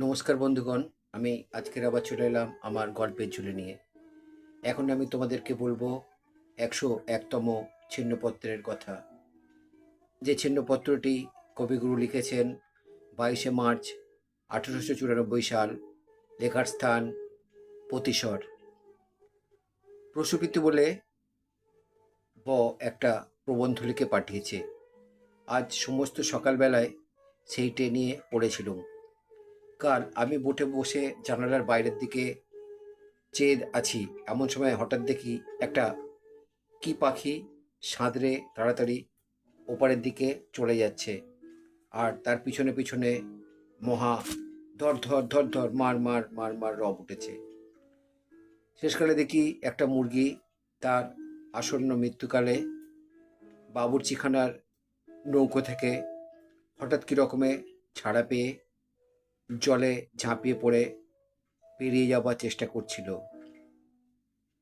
নমস্কার বন্ধুগণ, আমি আজকের আবার চলে এলাম আমার গল্পের ঝুলে নিয়ে। এখন আমি তোমাদেরকে বলব একশো একতম ছিন্নপত্রের কথা। যে ছিন্নপত্রটি কবিগুরু লিখেছেন বাইশে মার্চ আঠেরোশো চুরানব্বই সাল, লেখার স্থান প্রতিশর প্রসূপিত বলে ব একটা প্রবন্ধ লিখে পাঠিয়েছে। আজ সমস্ত সকালবেলায় সেইটে নিয়ে পড়েছিলুম। কাল আমি বোটে বসে জানালার বাইরের দিকে চেয়ে আছি। এমন সময় হঠাৎ দেখি একটা কি পাখি সাঁতরে তাড়াতাড়ি ওপারের দিকে চলে যাচ্ছে আর তার পিছনে পিছনে মহা ধর ধর ধর ধর মার মার মার মার রব উঠেছে। শেষকালে দেখি একটা মুরগি তার আসন্ন মৃত্যুকালে বাবুরচিখানার নৌকো থেকে হঠাৎ কী রকমে ছাড়া পেয়ে জলে ঝাঁপিয়ে পড়ে পেরিয়ে যাবার চেষ্টা করছিল।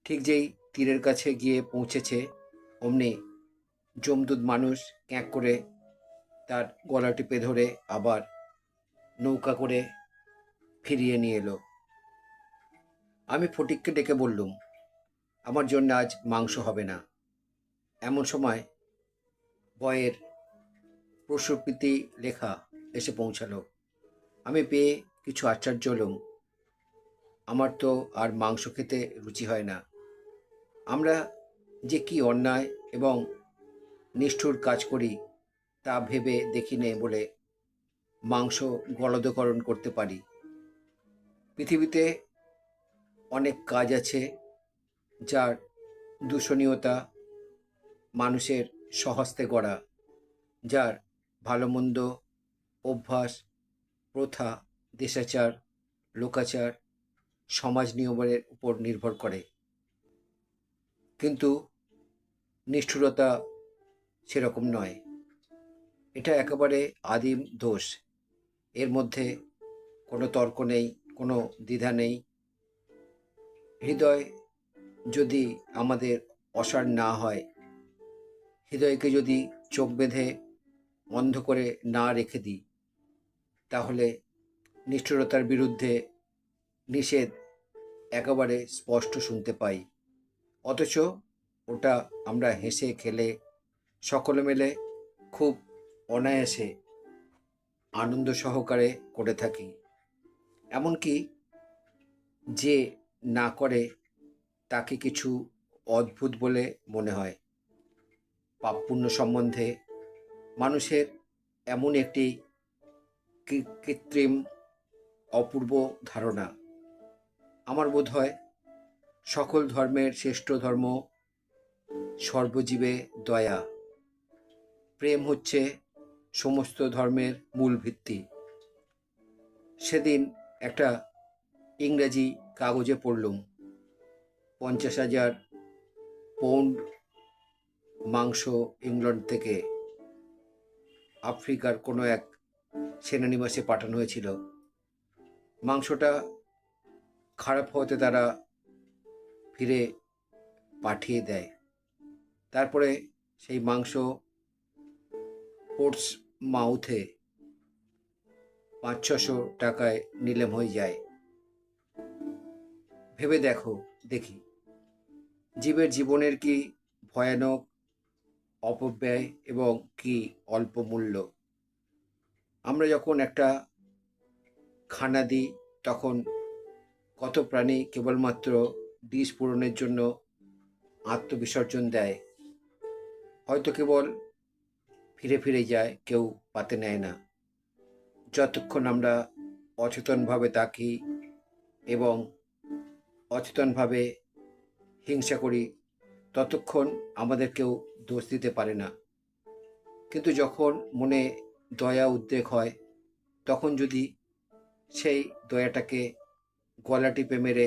ঠিক যেই তীরের কাছে গিয়ে পৌঁছেছে, অমনি জমদুদ মানুষ ক্যাঁক করে তার গলা টিপে ধরে আবার নৌকা করে ফিরিয়ে নিয়ে এলো। আমি ফটিককে ডেকে বললুম, আমার জন্য আজ মাংস হবে না। এমন সময় বয়ের প্রসূপিতি লেখা এসে পৌঁছালো। আমি পেয়ে কিছু আশ্চর্য হলুম আমার তো আর মাংস খেতে রুচি হয় না। আমরা যে কি অন্যায় এবং নিষ্ঠুর কাজ করি, তা ভেবে দেখি নে বলে মাংস গলদকরণ করতে পারি। পৃথিবীতে অনেক কাজ আছে যার দূষণীয়তা মানুষের স্বহস্তে গড়া, যার ভালো মন্দ অভ্যাস প্রথা, দেশাচার, লোকাচার, সমাজ নিয়মের উপর নির্ভর করে। কিন্তু নিষ্ঠুরতা সেরকম নয়। এটা একেবারে আদিম দোষ। এর মধ্যে কোনো তর্ক নেই, কোনো দ্বিধা নেই। হৃদয় যদি আমাদের অসার না হয়, হৃদয়কে যদি চোখ বেঁধে অন্ধ করে না রেখে দিই তাহলে নিষ্ঠুরতার বিরুদ্ধে নিষেধ একেবারে স্পষ্ট শুনতে পাই। অথচ ওটা আমরা হেসে খেলে সকলে মিলে খুব অনায়াসে আনন্দ সহকারে করে থাকি। এমনকি যে না করে তাকে কিছু অদ্ভুত বলে মনে হয়। পাপ পুণ্য সম্বন্ধে মানুষের এমন একটি কৃত্রিম, অপূর্ব ধারণা। আমার বোধ হয় সকল ধর্মের শ্রেষ্ঠ ধর্ম সর্বজীবে দয়া। প্রেম হচ্ছে সমস্ত ধর্মের মূল ভিত্তি। সেদিন একটা ইংরেজি কাগজে পড়লুম, পঞ্চাশ হাজার পৌন্ড মাংস ইংল্যান্ড থেকে আফ্রিকার কোনো এক সেনানিবাসে পাঠানো হয়েছিল। মাংসটা খারাপ হতে তারা ফিরে পাঠিয়ে দেয়। তারপরে সেই মাংস পোর্টস মাউথে পাঁচ ছশো টাকায় নিলেম হয়ে যায়। ভেবে দেখো, দেখি। জীবের জীবনের কি ভয়ানক অপব্যয় এবং কি অল্প মূল্য? আমরা যখন একটা খানা দিই, তখন কত প্রাণী কেবলমাত্র ডিশ পূরণের জন্য আত্মবিসর্জন দেয়? হয়তো কেবল ফিরে ফিরে যায়, কেউ পাতে নেয় না। যতক্ষণ আমরা অচেতনভাবে তাকি এবং অচেতনভাবে হিংসা করি, ততক্ষণ আমাদের কেউ দোষ দিতে পারে না। কিন্তু যখন মনে দয়া উদ্বেগ হয়, তখন যদি সেই দয়াটাকে গলা টিপে মেরে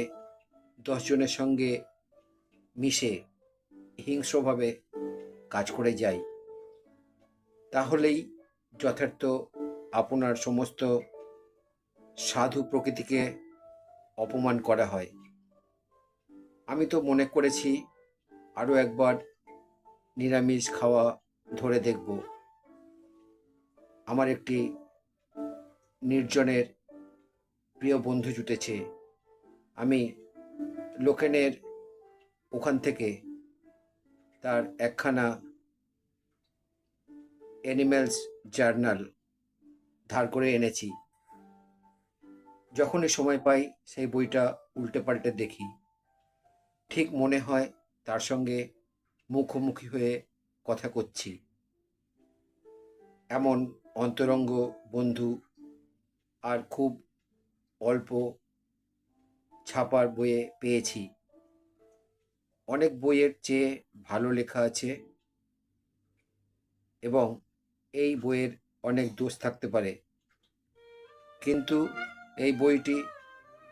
দশজনের সঙ্গে মিশে হিংস্রভাবে কাজ করে যাই, তাহলেই যথার্থ আপনার সমস্ত সাধু প্রকৃতিকে অপমান করা হয়। আমি তো মনে করেছি আরও একবার নিরামিষ খাওয়া ধরে দেখব। আমার একটি নির্জনের প্রিয় বন্ধু জুটেছে। আমি লোকেনের ওখান থেকে তার একখানা অ্যানিম্যালস জার্নাল ধার করে এনেছি। যখনই সময় পাই সেই বইটা উল্টে পাল্টে দেখি। ঠিক মনে হয় তার সঙ্গে মুখোমুখি হয়ে কথা করছি। এমন অন্তরঙ্গ বন্ধু আর খুব অল্প ছাপার বইয়ে পেয়েছি। অনেক বইয়ের চেয়ে ভালো লেখা আছে এবং এই বইয়ের অনেক দোষ থাকতে পারে। কিন্তু এই বইটি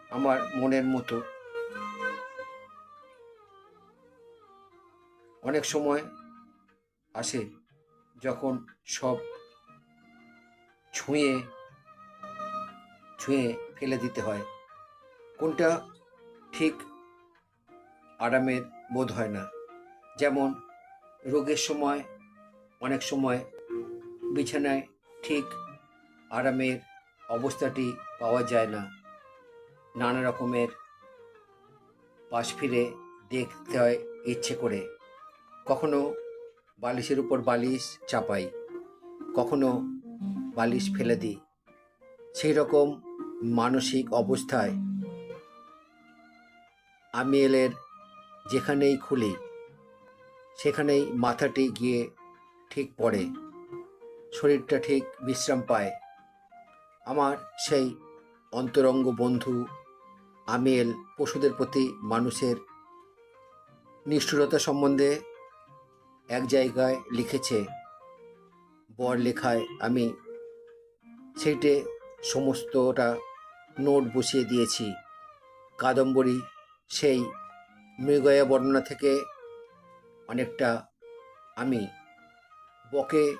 আমার মনের মতো। অনেক সময় আসে যখন সব ছুঁয়ে ছুঁয়ে ফেলে দিতে হয়। কোনটা ঠিক আরামের বোধ হয় না। যেমন, রোগের সময়, অনেক সময় বিছানায় ঠিক আরামের অবস্থাটি পাওয়া যায় না। নানা রকমের পাশ ফিরে দেখতে হয় ইচ্ছে করে। কখনো বালিশের উপর বালিশ চাপাই, কখনো বালিশ ফেলে দিই। সেই রকম মানসিক অবস্থায় আমি এলের যেখানেই খুলি, সেখানেই মাথাটি গিয়ে ঠিক পড়ে। শরীরটা ঠিক বিশ্রাম পায়। আমার সেই অন্তরঙ্গ বন্ধু আমিয়েল পশুদের প্রতি মানুষের নিষ্ঠুরতা সম্বন্ধে এক জায়গায় লিখেছে। বর লেখায় আমি সেইটে সমস্তটা নোট বসিয়ে দিয়েছি। কাদম্বরী সেই মৃগয়া বর্ণনা থেকে অনেকটা আমি বকে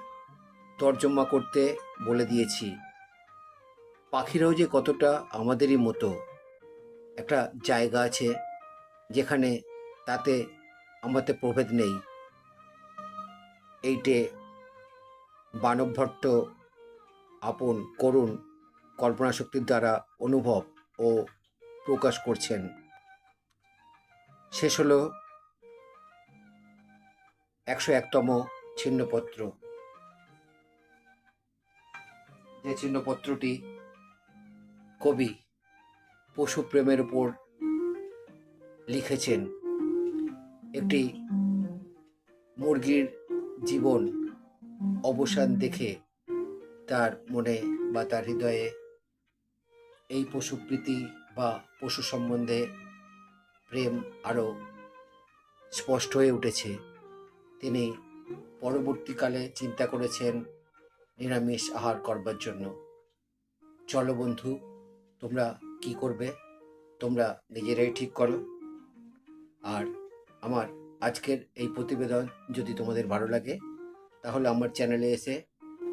তর্জমা করতে বলে দিয়েছি। পাখিরাও যে কতটা আমাদেরই মতো। একটা জায়গা আছে যেখানে তাতে আমাদের প্রভেদ নেই। এইটে বানবভট্ট আপন, করুণ, কল্পনাশক্তির দ্বারা অনুভব ও প্রকাশ করছেন। শেষ হল একশো একতম ছিন্নপত্র। যে ছিন্নপত্রটি কবি পশুপ্রেমের উপর লিখেছেন, একটি মুরগির জীবন অবসান দেখে তার মনে বা তার হৃদয়ে এই পশুপ্রীতি বা পশু সম্বন্ধে প্রেম আরও স্পষ্ট হয়ে উঠেছে। তিনি পরবর্তীকালে চিন্তা করেছেন নিরামিষ আহার করবার জন্য। চলো বন্ধু, তোমরা কি করবে? তোমরা নিজেরাই ঠিক করো। আর আমার আজকের এই প্রতিবেদন যদি তোমাদের ভালো লাগে, তাহলে আমার চ্যানেলে এসে